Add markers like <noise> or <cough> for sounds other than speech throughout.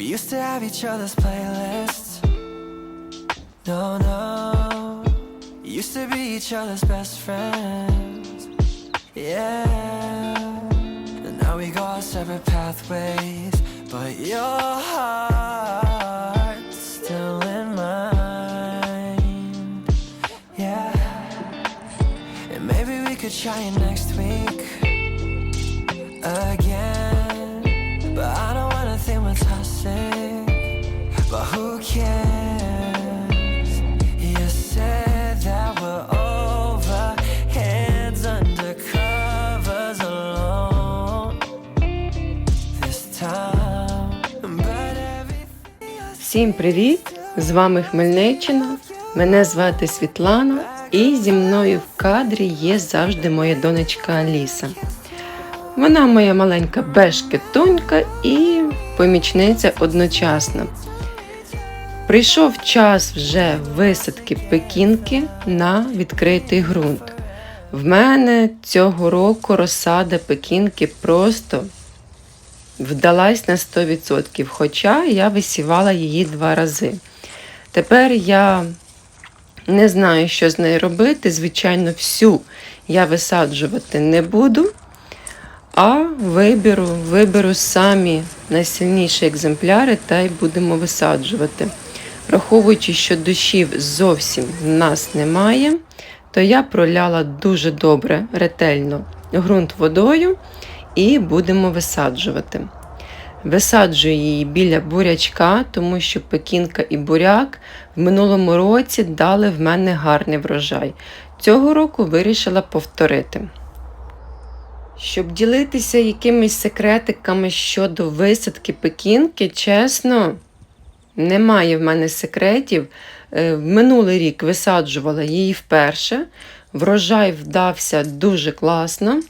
We used to have each other's playlists. No, no. Used to be each other's best friends. Yeah. And now we go our separate pathways. But your heart's still in mine. Yeah. And maybe we could try it next week again. Всім привіт! З вами Хмельниччина. Мене звати Світлана, і зі мною в кадрі є завжди моя донечка Аліса. Вона моя маленька бешкетонька і помічниця одночасно. Прийшов час вже висадки пекінки на відкритий ґрунт. В мене цього року розсада пекінки просто вдалась на 100%, хоча я висівала її два рази. Тепер я не знаю, що з нею робити. Звичайно, всю я висаджувати не буду, а виберу, виберу самі найсильніші екземпляри та й будемо висаджувати. Враховуючи, що дощів зовсім в нас немає, то я проляла дуже добре, ретельно ґрунт водою і будемо висаджувати. Висаджую її біля бурячка, тому що пекінка і буряк в минулому році дали в мене гарний врожай. Цього року вирішила повторити. Щоб ділитися якимись секретиками щодо висадки пекінки, чесно, немає в мене секретів. Е, минулий рік висаджувала її вперше. Врожай вдався дуже класно.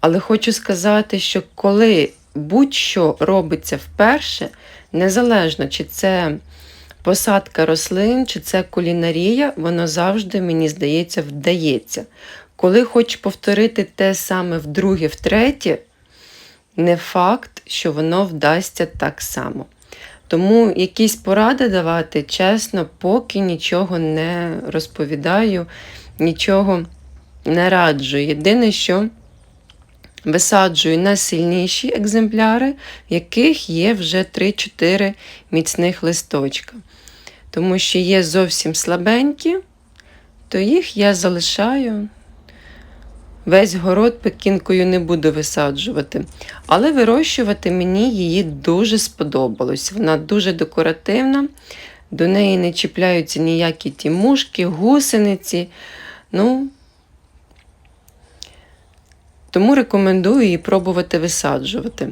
Але хочу сказати, що коли будь-що робиться вперше, незалежно чи це посадка рослин, чи це кулінарія, воно завжди, мені здається, вдається. Коли хочеш повторити те саме вдруге, втретє, не факт, що воно вдасться так само. Тому якісь поради давати, чесно, поки нічого не розповідаю, нічого не раджу. Єдине, що висаджую найсильніші екземпляри, в яких є вже 3-4 міцних листочка. Тому що є зовсім слабенькі, то їх я залишаю. Весь город пекінкою не буду висаджувати. Але вирощувати мені її дуже сподобалось. Вона дуже декоративна, до неї не чіпляються ніякі ті мушки, гусениці. Ну, тому рекомендую її пробувати висаджувати.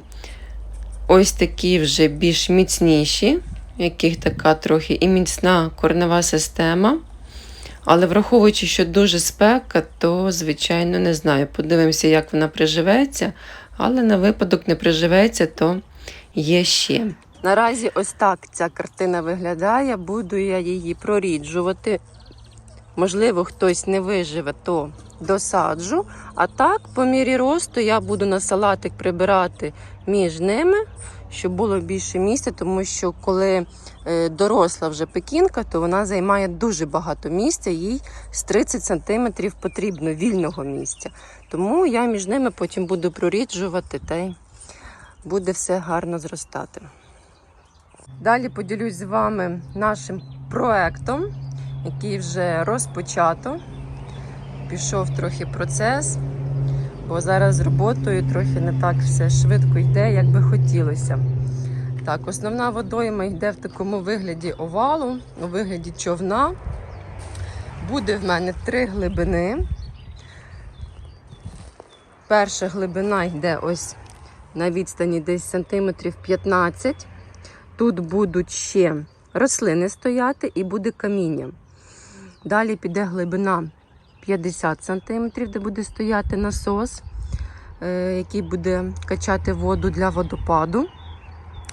Ось такі вже більш міцніші, яких така трохи і міцна корнева система. Але враховуючи, що дуже спека, то, звичайно, не знаю. Подивимося, як вона приживеться, але на випадок не приживеться, то є ще. Наразі ось так ця картина виглядає. Буду я її проріджувати. Можливо, хтось не виживе, то досаджу. А так, по мірі росту, я буду на салатик прибирати між ними, щоб було більше місця, тому що коли е, доросла вже пекінка, то вона займає дуже багато місця, їй з 30 см потрібно вільного місця. Тому я між ними потім буду проріджувати та й буде все гарно зростати. Далі поділюсь з вами нашим проектом, який вже розпочато. Пішов трохи процес, бо зараз з роботою трохи не так все швидко йде, як би хотілося. Так, основна водойма йде в такому вигляді овалу, у вигляді човна. Буде в мене три глибини. Перша глибина йде ось на відстані десь сантиметрів 15. Тут будуть ще рослини стояти і буде каміння. Далі піде глибина 50 см, де буде стояти насос, е, який буде качати воду для водопаду.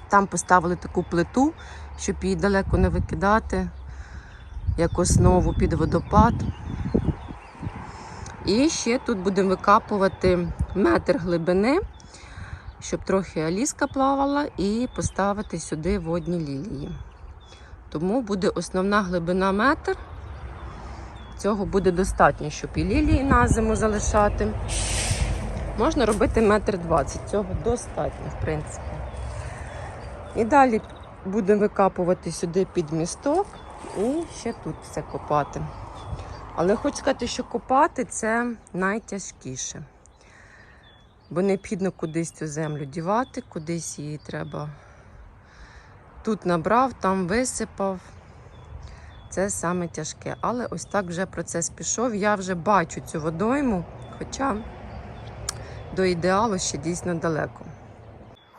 Там поставили таку плиту, щоб її далеко не викидати, як основу під водопад. І ще тут будемо викапувати метр глибини, щоб трохи аліска плавала, і поставити сюди водні лілії. Тому буде основна глибина метр. Цього буде достатньо, щоб і лілії на зиму залишати. Можна робити метр двадцять. Цього достатньо, в принципі. І далі будемо викапувати сюди під місток і ще тут все копати. Але хочу сказати, що копати це найтяжкіше. Бо необхідно кудись цю землю дівати, кудись її треба. Тут набрав, там висипав. Це саме тяжке. Але ось так вже процес пішов. Я вже бачу цю водойму, хоча до ідеалу ще дійсно далеко.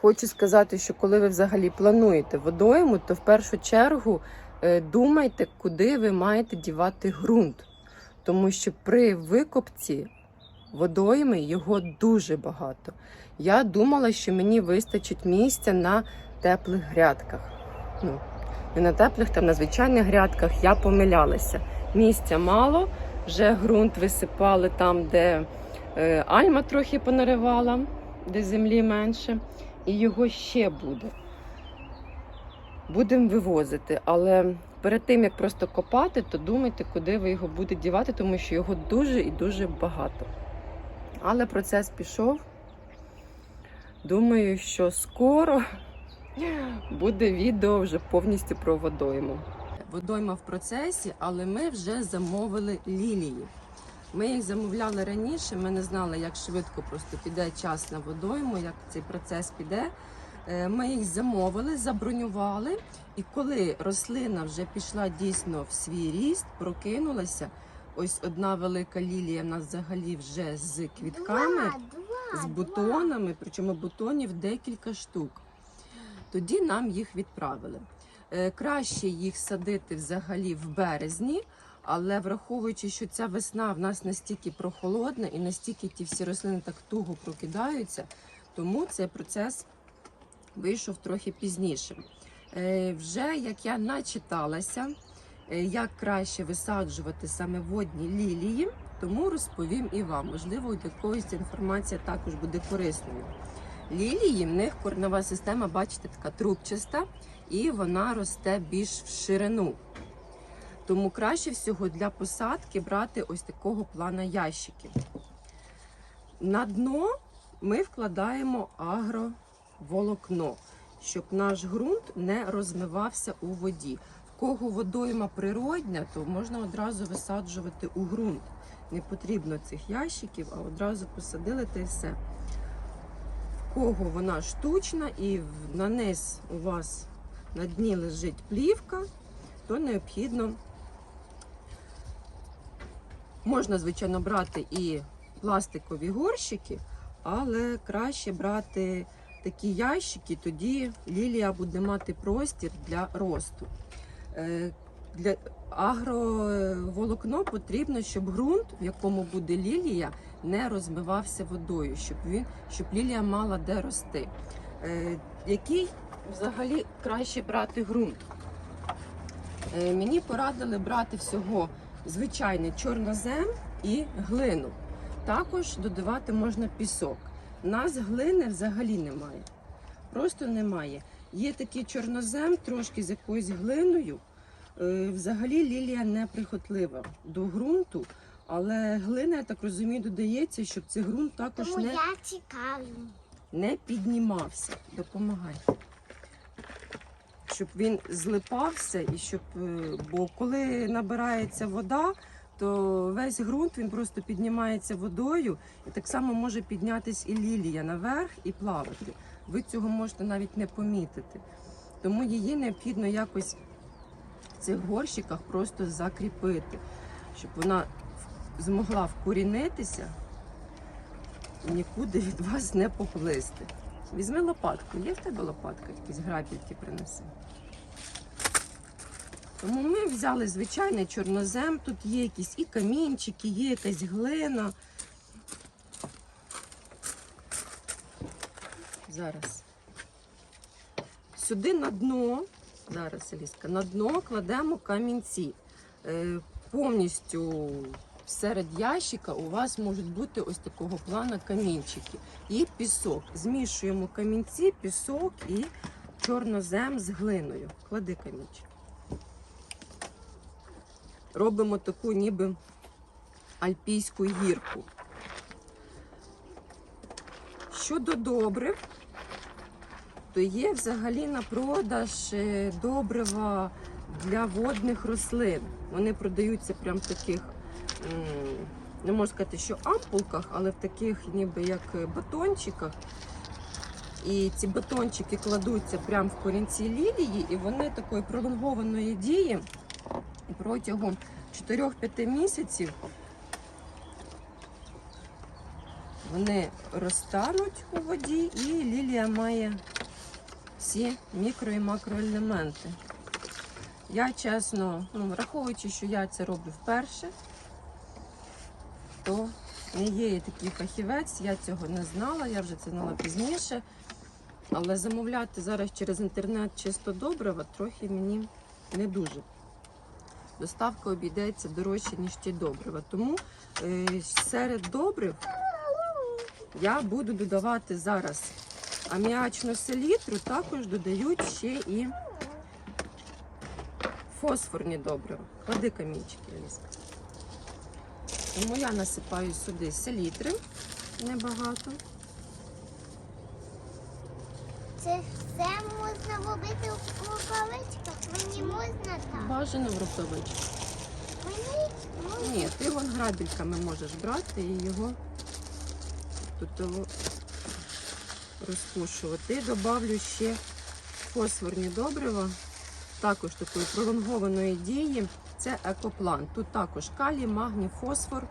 Хочу сказати, що коли ви взагалі плануєте водойму, то в першу чергу е, думайте, куди ви маєте дівати ґрунт. Тому що при викопці водойми його дуже багато. Я думала, що мені вистачить місця на теплих грядках. Ну, не на теплих, там на звичайних грядках я помилялася. Місця мало, вже ґрунт висипали там, де е, альма трохи понаривала, де землі менше, і його ще буде. Будемо вивозити, але перед тим як просто копати, то думайте, куди ви його будете дівати, тому що його дуже і дуже багато. Але процес пішов. Думаю, що скоро буде відео вже повністю про водойму. Водойма в процесі, але ми вже замовили лілії. Ми їх замовляли раніше, ми не знали, як швидко просто піде час на водойму, як цей процес піде. Е, Ми їх замовили, забронювали, і коли рослина вже пішла дійсно в свій ріст, прокинулася. Ось одна велика лілія в нас взагалі вже з квітками, з бутонами, причому бутонів декілька штук. Тоді нам їх відправили. Е, Краще їх садити взагалі в березні, але враховуючи, що ця весна в нас настільки прохолодна і настільки ті всі рослини так туго прокидаються, тому цей процес вийшов трохи пізніше. Вже як я начиталася, е, як краще висаджувати саме водні лілії, тому розповім і вам. Можливо, для когось інформація також буде корисною. Лілії в них корнева система, бачите, така трубчаста, і вона росте більш в ширину. Тому краще всього для посадки брати ось такого плана ящики. На дно ми вкладаємо агроволокно, щоб наш ґрунт не розмивався у воді. В кого водойма природня, то можна одразу висаджувати у ґрунт. Не потрібно цих ящиків, а одразу посадили та й все. Кого вона штучна і на низ у вас на дні лежить плівка, то необхідно можна, звичайно, брати і пластикові горщики, але краще брати такі ящики, тоді лілія буде мати простір для росту. Для агроволокно потрібно, щоб ґрунт, в якому буде лілія, не розмивався водою, щоб він, щоб лілія мала де рости. Е, Який взагалі краще брати ґрунт? Е, Мені порадили брати всього звичайний чорнозем і глину. Також додавати можна пісок. У нас глини взагалі немає. Просто немає. Є такий чорнозем, трошки з якоюсь глиною. Е, Взагалі лілія неприхотлива до ґрунту, але глина, я так розумію, додається, щоб цей ґрунт також Тому не, я цікавлю. не піднімався. Допомагай. Щоб він злипався і щоб. е, Бо коли набирається вода, то весь ґрунт він просто піднімається водою, і так само може піднятись і лілія наверх і плавати. Ви цього можете навіть не помітити. Тому її необхідно якось цих горщиках просто закріпити, щоб вона змогла вкорінитися і нікуди від вас не поплисти. Візьми лопатку. Є в тебе лопатка? Якісь грабельки принеси. Тому ми взяли звичайний чорнозем. Тут є якісь і камінчики, є якась глина. Зараз. Сюди на дно, зараз Еліска, на дно кладемо камінці. Е, повністю серед ящика у вас можуть бути ось такого плану камінчики і пісок. Змішуємо камінці, пісок і чорнозем з глиною. Клади камінчик. Робимо таку ніби альпійську гірку. Щодо добрив, то є взагалі на продаж е, добрива для водних рослин. Вони продаються прямо в таких, не можу сказати, що ампулках, але в таких ніби як батончиках. І ці батончики кладуться прямо в корінці лілії, і вони такої пролонгованої дії протягом 4-5 місяців вони розтануть у воді, і лілія має всі мікро і макроелементи. Я чесно, ну, враховуючи, що я це роблю вперше, то не є такий фахівець, я цього не знала, я вже це знала пізніше. Але замовляти зараз через інтернет чисто добрива трохи мені не дуже. Доставка обійдеться дорожче, ніж ті добрива. Тому е, серед добрив я буду додавати зараз аміачну селітру, також додають ще і фосфорні добрива. Клади камінчики, Аліска. Тому я насипаю сюди селітри небагато. Це все можна робити в рукавичках? Мені можна так? Бажано в рукавичку. Мені можна. Ні, ти вон грабельками можеш брати і його тут розпушувати. Добавлю ще фосфорні добрива, також такої пролонгованої дії. Це екоплан. Тут також калій, магній, фосфор,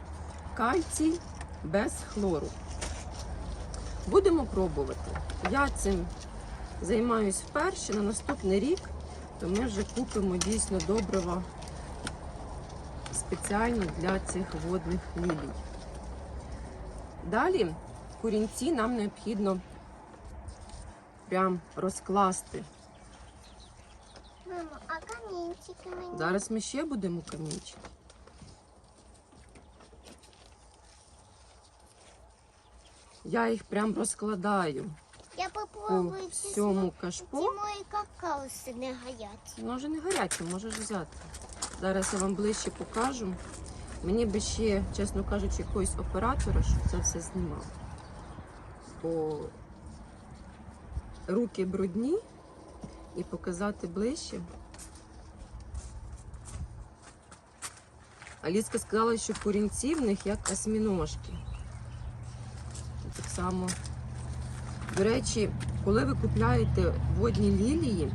кальцій без хлору. Будемо пробувати. Я цим займаюсь вперше на наступний рік, то ми вже купимо дійсно добрива спеціально для цих водних лілій. Далі корінці нам необхідно прям розкласти. Мамо, а камінчики мені? Зараз ми ще будемо камінчики. Я їх прям розкладаю Я попробую ці всьому кашпо. Ці мої какауси не гарять. Воно вже не гаряче, можеш взяти. Зараз я вам ближче покажу. Мені би ще, чесно кажучи, якогось оператора, щоб це все знімав. Бо руки брудні і показати ближче. Аліска сказала, що корінці в них як осьміножки. Так само. До речі, коли ви купляєте водні лілії,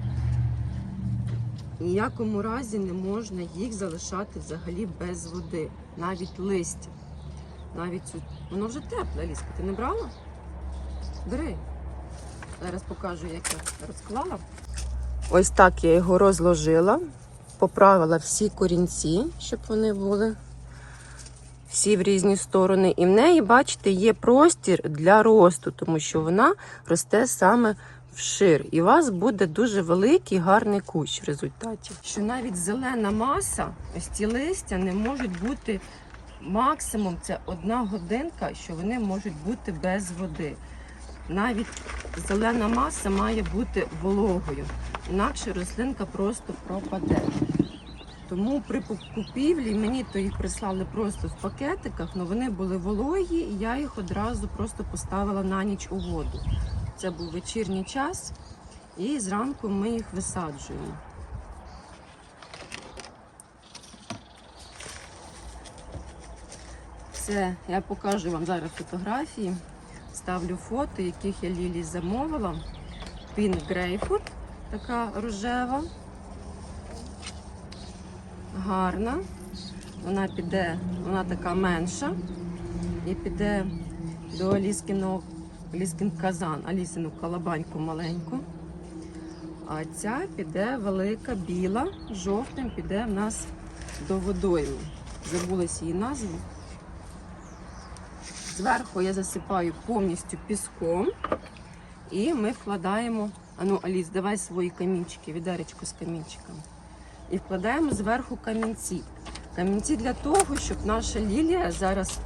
ніякому разі не можна їх залишати взагалі без води, навіть листя. Навіть цю... Воно вже тепле, Ліска, ти не брала? Бери. Зараз покажу, як я розклала. Ось так я його розложила, поправила всі корінці, щоб вони були всі в різні сторони. І в неї, бачите, є простір для росту, тому що вона росте саме вшир. І у вас буде дуже великий гарний кущ в результаті. Що навіть зелена маса, ось ці листя не можуть бути максимум це одна годинка, що вони можуть бути без води. Навіть зелена маса має бути вологою, інакше рослинка просто пропаде. Тому при купівлі мені то їх прислали просто в пакетиках, але вони були вологі, і я їх одразу просто поставила на ніч у воду. Це був вечірній час, і зранку ми їх висаджуємо. Це я покажу вам зараз фотографії. Ставлю фото, яких я лілій замовила. Pink Greyfurt, така рожева. Гарна. Вона піде, вона така менша. І піде до Аліскіного, Аліскін казан, Алісину калабаньку маленьку. А ця піде велика, біла, жовтим піде в нас до водойми. Забулась її назву. Зверху я засипаю повністю піском і ми вкладаємо. Ану, Аліс, давай свої камінчики, відеречко з камінчиками. І вкладаємо зверху камінці. Камінці для того, щоб наша лілія зараз,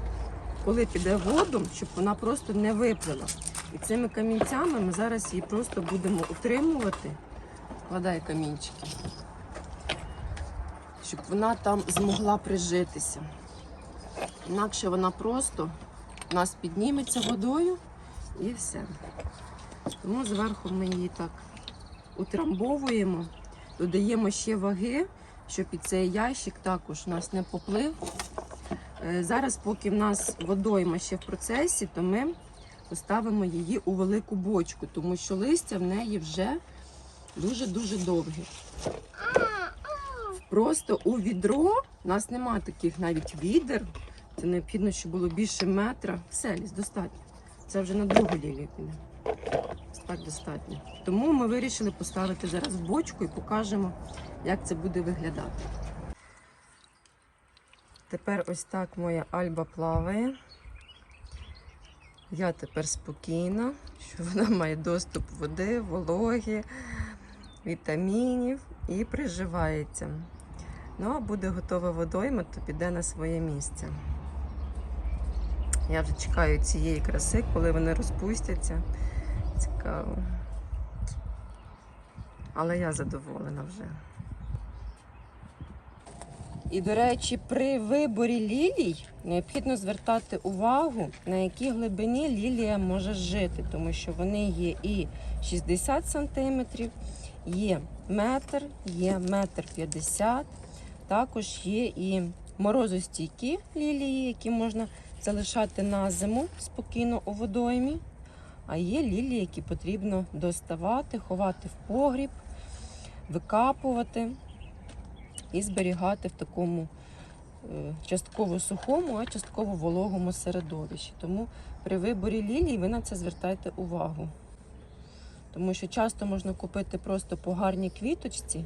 коли піде воду, щоб вона просто не виплила. І цими камінцями ми зараз її просто будемо утримувати. Вкладай камінчики. Щоб вона там змогла прижитися. Інакше вона просто у нас підніметься водою і все. Тому зверху ми її так утрамбовуємо, додаємо ще ваги, щоб і цей ящик також у нас не поплив. Е, Зараз, поки в нас водойма ще в процесі, то ми поставимо її у велику бочку, тому що листя в неї вже дуже-дуже довге. Просто у відро у нас немає таких навіть відер. Це необхідно, щоб було більше метра. Все, ліс, достатньо. Це вже на другу лілію піде. Так достатньо. Тому ми вирішили поставити зараз бочку і покажемо, як це буде виглядати. Тепер ось так моя альба плаває. Я тепер спокійна, що вона має доступ води, вологи, вітамінів і приживається. Ну, а буде готова водойма, то піде на своє місце. Я вже чекаю цієї краси, коли вони розпустяться. Цікаво. Але я задоволена вже. І, до речі, при виборі лілій необхідно звертати увагу, на якій глибині лілія може жити, тому що вони є і 60 см, є метр, є метр 50 Також є і морозостійкі лілії, які можна залишати на зиму спокійно у водоймі. А є лілії, які потрібно доставати, ховати в погріб, викапувати і зберігати в такому е, частково сухому, а частково вологому середовищі. Тому при виборі лілій ви на це звертайте увагу. Тому що часто можна купити просто по гарній квіточці,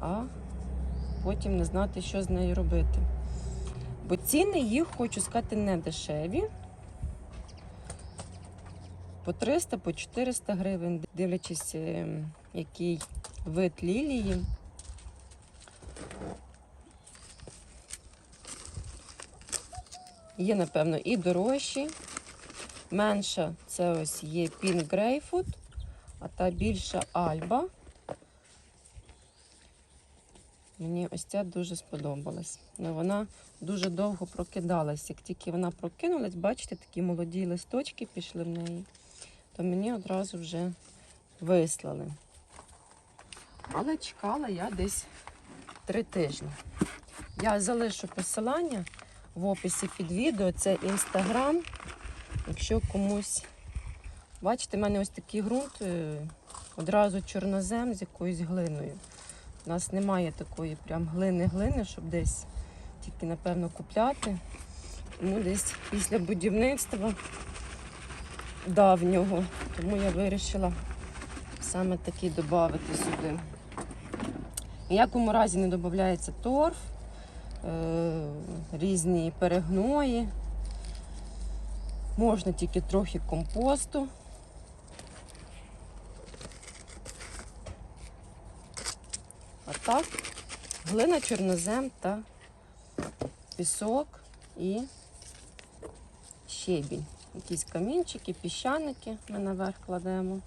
а потім не знати, що з нею робити. Бо ціни їх, хочу сказати, не дешеві. По 300, по 400 гривень, дивлячись, е, який вид лілії. Є, напевно, і дорожчі. Менша це ось є Pink Greyfoot, а та більша Альба. Мені ось ця дуже сподобалась. Ну, вона дуже довго прокидалась. Як тільки вона прокинулась, бачите, такі молоді листочки пішли в неї, то мені одразу вже вислали. Але чекала я десь три тижні. Я залишу посилання в описі під відео. Це інстаграм. Якщо комусь. Бачите, в мене ось такий ґрунт, е, одразу чорнозем з якоюсь глиною. У нас немає такої прям глини-глини, щоб десь тільки, напевно, купляти. Тому десь після будівництва давнього. Тому я вирішила саме такий додати сюди. Ніякому разі не додається торф, е, різні перегної. Можна тільки трохи компосту. Так, глина, чорнозем та пісок і щебінь. Якісь камінчики, піщаники ми наверх кладемо.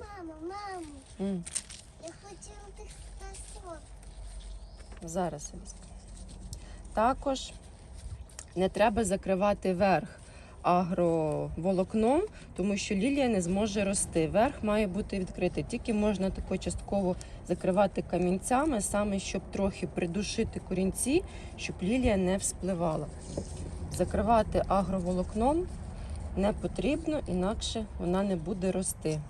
Мамо, мамо, М, я хотіла тих стасок. Зараз. Аліска. Також не треба закривати верх агроволокном, тому що лілія не зможе рости. Верх має бути відкритий. Тільки можна тако частково закривати камінцями, саме щоб трохи придушити корінці, щоб лілія не вспливала. Закривати агроволокном не потрібно, інакше вона не буде рости.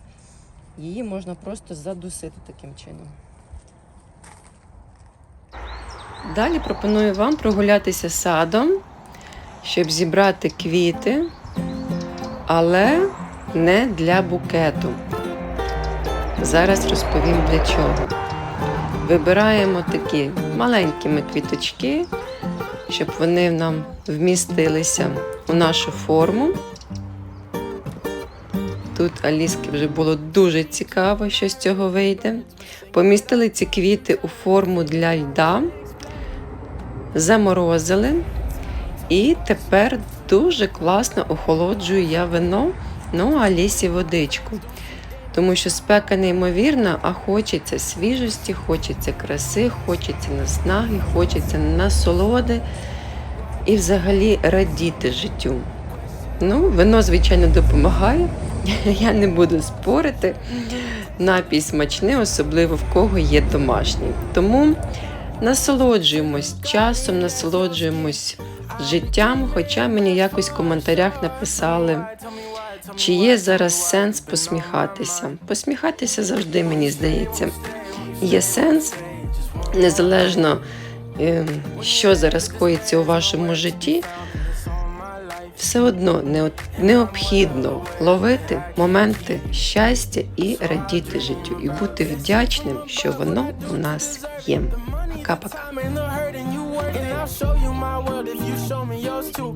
Її можна просто задусити таким чином. Далі пропоную вам прогулятися садом, щоб зібрати квіти, але не для букету. Зараз розповім для чого. Вибираємо такі маленькими квіточки, щоб вони нам вмістилися у нашу форму. Тут Аліски вже було дуже цікаво, що з цього вийде. Помістили ці квіти у форму для льда. заморозили. І тепер дуже класно охолоджую я вино, ну а лісі водичку. Тому що спека неймовірна, а хочеться свіжості, хочеться краси, хочеться наснаги, хочеться насолоди і взагалі радіти життю. Ну, вино, звичайно, допомагає. <laughs> Я не буду спорити. Напій смачний, особливо в кого є домашній. Тому насолоджуємось часом, насолоджуємось життям, хоча мені якось в коментарях написали, чи є зараз сенс посміхатися. Посміхатися завжди, мені здається, є сенс, незалежно, е, що зараз коїться у вашому житті все одно необхідно ловити моменти щастя і радіти життю, і бути вдячним, що воно у нас є. Пока-пока. And I'll show you my world if you show me yours too.